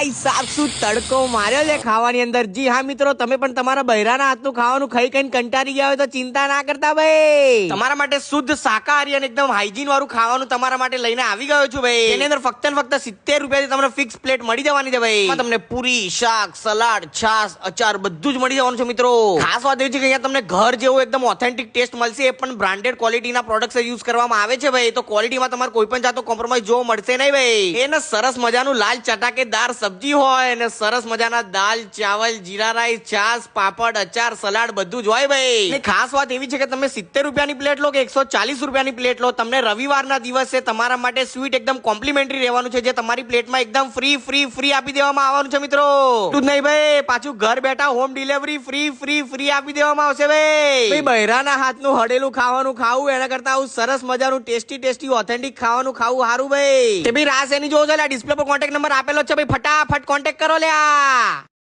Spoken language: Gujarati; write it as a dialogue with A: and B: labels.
A: ભાઈ સાહેબ શું તડકો માર્યો છે ખાવાની અંદર? જી હા મિત્રો તમે પણ તમારા બહેરાના હાથનું ખાવાનું ખાઈ ખાઈને કંટાળી ગયા હોય તો ચિંતા ના કરતા ભાઈ. તમારા માટે શુદ્ધ શાકાહારી અને એકદમ હાઇજીન વાળું ખાવાનું તમારા માટે લઈને આવી ગયો છું ભાઈ. એની અંદર ફક્ત ને ફક્ત સિત્તેર રૂપિયાથી તમને ફિક્સ પ્લેટ મળી જવાની છે ભાઈ. તમને પૂરી શાક સલાડ છાસ અચાર બધું જ મળી જવાનું છે મિત્રો. ખાસ વાત એવી છે કે અહીંયા તમને ઘર જેવું એકદમ ઓથેન્ટિક ટેસ્ટ મળશે. એ પણ બ્રાન્ડેડ ક્વોલિટીના પ્રોડક્ટ્સ યુઝ કરવામાં આવે છે ભાઈ. તો ક્વોલિટીમાં તમારે કોઈ પણ જાતનો કોમ્પ્રોમાઇઝ જોવા મળશે નહીં ભાઈ. એને સરસ મજાનું લાલ ચટાકેદાર સબ્જી હોય અને સરસ મજાના દાલ ચાવલ જીરા રાઈસ છાસ પાપડ અચાર સલાડ બધું જ હોય ભાઈ. ખાસ વાત એવી છે કે તમે સિત્તેર રૂપિયાની પ્લેટ લો કે એકસો ચાલીસ રૂપિયાની પ્લેટ લો તમને રવિવારના દિવસે તમારા માટે સ્વીટ એકદમ કોમ્પ્લિમેન્ટરી રહેવાનું છે જે તમારી પ્લેટમાં એકદમ ફ્રી ફ્રી ફ્રી આપી દેવામાં આવવાનું છે મિત્રો. તું જ નહીં ભાઈ પાછું ઘર બેઠા home delivery free free free આપી દેવામાં આવશે ભાઈ. બહેરાના હાથનું હડેલું ખાવાનું ખાવું એના કરતા આવું સરસ મજાનું ટેસ્ટી ટેસ્ટી ઓથેન્ટિક ખાવાનું ખાવું સારું ભાઈ. તે ભાઈ રાસ એની જોવો છે ડિસ્પ્લે પર કોન્ટેક્ટ નંબર આપેલો છે ભાઈ ફટાફટ કોન્ટેક્ટ કરો લ્યા.